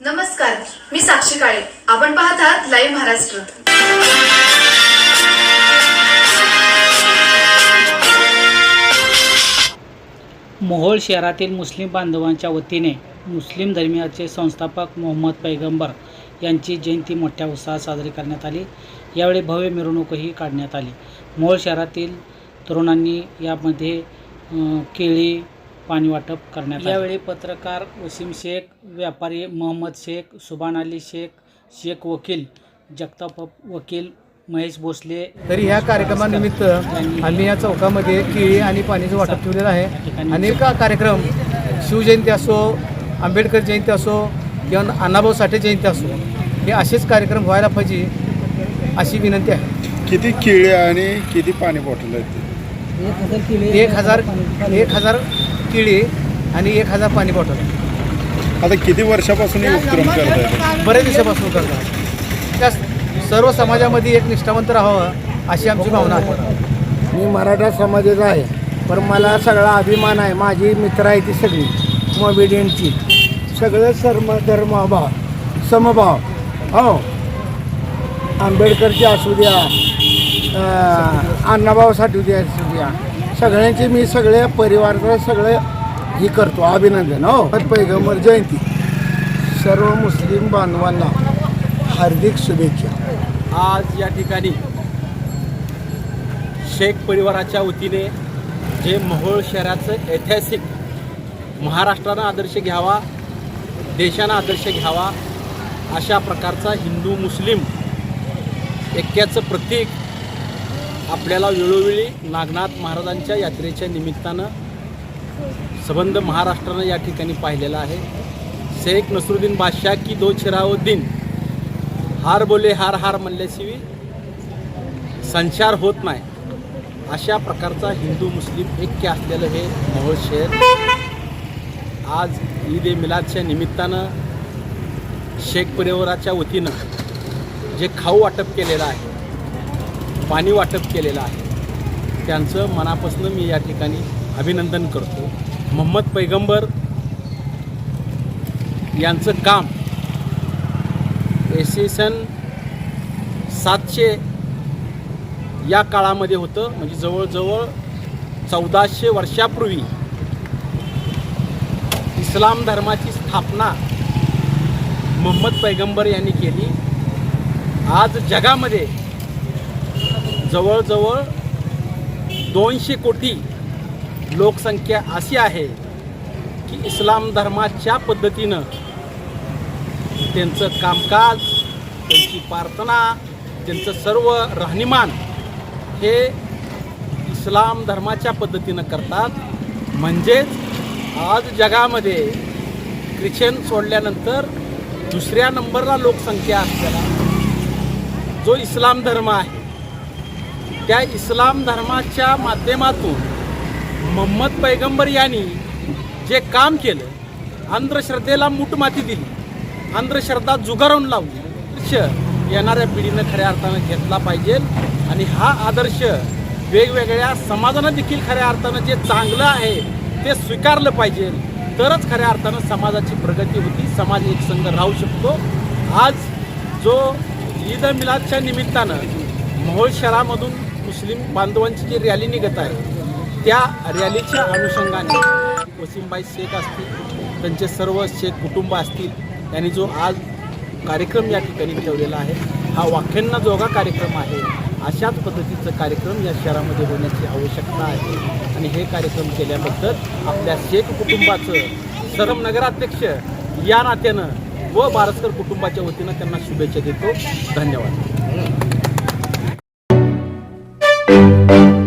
नमस्कार मी साक्षी काळे. आपण पाहत आहात लाईव्ह महाराष्ट्र. मोहोळ शहरातील मुस्लिम बांधवांच्या वतीने मुस्लिम धर्मियाचे संस्थापक मोहम्मद पैगंबर यांची जयंती मोठ्या उत्साहात साजरी करण्यात आली. यावेळी भव्य मिरवणूकही काढण्यात आली. मोहोळ शहरातील तरुणांनी यामध्ये केळी पाणी वाटप करण्यात आले. यावेळी पत्रकार वसीम शेख व्यापारी मोहम्मद शेख सुभान अली शेख शेख वकील जगताप वकील महेश भोसले तरी ह्या कार्यक्रमानिमित्त आम्ही या चौकामध्ये केळी आणि पाण्याचं वाटप ठेवलेलं आहे अनेक कार्यक्रम शिवजयंती असो आंबेडकर जयंती असो किंवा अण्णाभाऊ साठे जयंती असो हे असेच कार्यक्रम व्हायला पाहिजे अशी विनंती आहे किती केळी आणि किती पाणी बॉटल आहेत ते? एक हजार एक हजार केळी आणि एक हजार पाणी बॉटल. आता किती वर्षापासून हे उपक्रम करताय बरेच दिवसापासून करतात. त्या सर्व समाजामध्ये एक निष्ठावंत राहावं अशी आमची भावना आहे. मी मराठा समाजाचा आहे पण मला सगळा अभिमान आहे. माझी मित्र आहे ती सगळी मोबिडियनची सगळं सर्व धर्मभाव समभाव. हो. आंबेडकरची असू द्या अं, अण्णाभाऊ साठू द्या असू द्या. सगळ्यांची मी सगळ्या परिवाराचं सगळं हे करतो अभिनंदन हो. पैगंबर जयंती. सर्व मुस्लिम बांधवांना हार्दिक शुभेच्छा. आज या ठिकाणी शेख परिवाराच्या वतीने जे मोहोळ शहराचं ऐतिहासिक महाराष्ट्रानं आदर्श घ्यावा देशानं आदर्श घ्यावा अशा प्रकारचा हिंदू मुस्लिम ऐक्याचं प्रतीक आपल्याला वेळोवेळी नागनाथ महाराजांच्या यात्रेच्या निमित्तानं संबंध महाराष्ट्रानं या ठिकाणी पाहिलेला आहे. शेख नसरुद्दीन बादशाह की दो चिराउद्दीन हार बोले हार हार म्हणल्याशिवाय संचार होत नाही. अशा प्रकारचा हिंदू मुस्लिम ऐक्य असलेलं हे मोहोळ शहर आज ईद ए मिलादच्या निमित्तानं शेख परिवाराच्या वतीनं जे खाऊ वाटप केलेलं आहे पाणी वाटप केलेलं आहे. त्यांचं मनापासून मी या ठिकाणी अभिनंदन करतो. मोहम्मद पैगंबर यांचं काम इसवी सन सातशे या काळामध्ये होतं. म्हणजे जवळजवळ चौदाशे वर्षापूर्वी इस्लाम धर्माची स्थापना मोहम्मद पैगंबर यांनी केली. आज जगामध्ये जवळजवळ दोनशे कोटी लोकसंख्या अशी आहे की इस्लाम धर्माच्या पद्धतीनं त्यांचं कामकाज त्यांची प्रार्थना त्यांचं सर्व राहणीमान हे इस्लाम धर्माच्या पद्धतीनं करतात. म्हणजेच आज जगामध्ये ख्रिश्चन सोडल्यानंतर दुसऱ्या नंबरला लोकसंख्या असलेला जो इस्लाम धर्म आहे त्या इस्लाम धर्माच्या माध्यमातून मोहम्मद पैगंबर यांनी जे काम केलं अंधश्रद्धेला मूठमाती दिली अंधश्रद्धा जुगारून लावली आदर्श येणाऱ्या पिढीनं खऱ्या अर्थानं घेतला पाहिजे. आणि हा आदर्श वेगवेगळ्या समाजानं देखील खऱ्या अर्थानं जे चांगलं आहे ते स्वीकारलं पाहिजे. तरच खऱ्या अर्थानं समाजाची प्रगती होती समाज एक संघ राहू शकतो. आज जो ईद मिलादच्या निमित्तानं मोहोळ शहरामधून मुस्लिम बांधवांची जी रॅली निघत आहे त्या रॅलीच्या अनुषंगाने वसीमबाई शेख असतील त्यांचे सर्व शेख कुटुंब असतील यांनी जो आज कार्यक्रम या ठिकाणी ठेवलेला आहे हा वाक्यांना जोगा कार्यक्रम आहे. अशाच पद्धतीचं कार्यक्रम या शहरामध्ये होण्याची आवश्यकता आहे. आणि हे कार्यक्रम केल्याबद्दल आपल्या शेख कुटुंबाचं सरम नगराध्यक्ष या नात्यानं व बारसकर कुटुंबाच्या वतीनं त्यांना शुभेच्छा देतो. धन्यवाद. you.